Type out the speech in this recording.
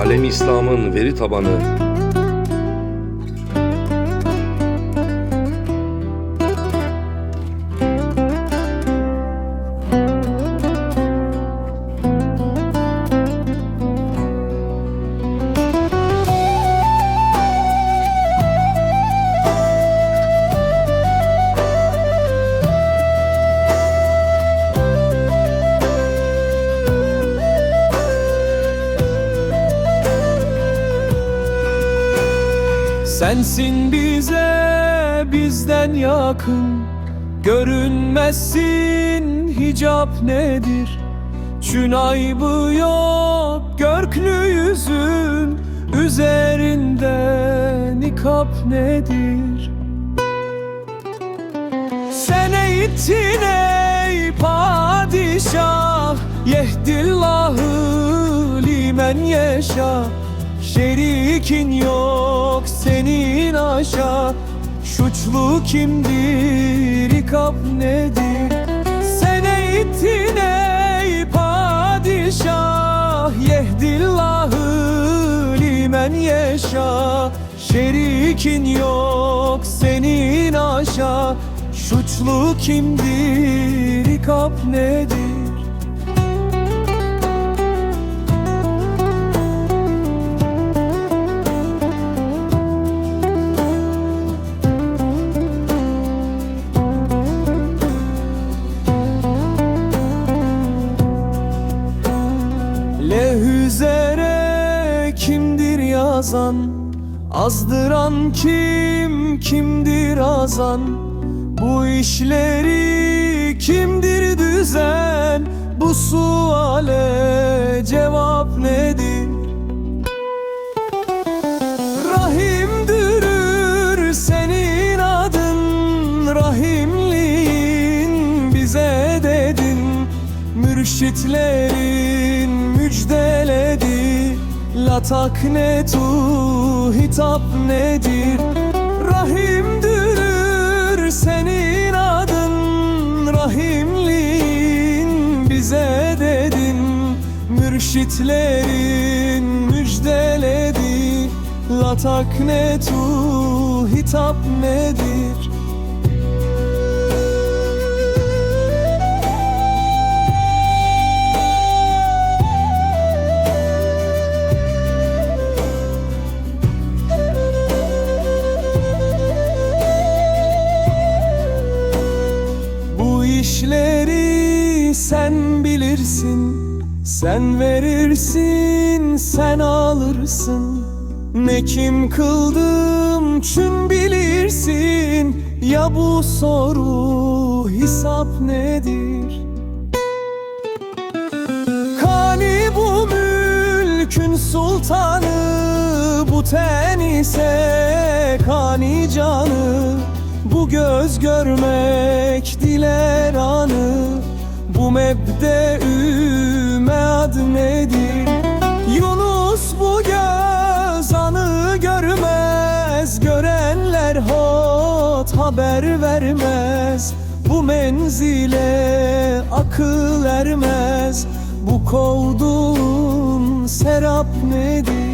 Alem İslam'ın veri tabanı Sensin bize bizden yakın. Görünmezsin hicap nedir? Çün aybı yok görklü yüzün Üzerinde nikap nedir? Sen eğittin ey padişah Yehdillahı limen yeşâ Şerikin yok senin aşağı Suçlu kimdir, ikap nedir? Sen eğittin ey padişah Yehdillahı limen yeşâ Şerikin yok senin aşağı Suçlu kimdir, ikap nedir? Yazan Azdıran kim kimdir azan? Bu işleri kimdir düzen? Bu suale cevap nedir? Rahimdürür senin adın Rahimliğin bize dedin. Mürşitlerin müjdeledi Latak ne tu hitap nedir? Rahimdürür senin adın Rahimliğin bize dedin. Mürşitlerin müjdeledi. Latak ne tu hitap nedir Bu işleri sen bilirsin. Sen verirsin, sen alırsın. Ne kim kıldım çün bilirsin. Ya bu soru hesap nedir? Kani bu mülkün sultanı Bu ten ise kani canı Bu göz görmek diler anı Bu mebde-ü mead nedir? Yunus bu göz anı görmez Görenler hot haber vermez Bu menzile akıl ermez Bu kovduğun serap nedir?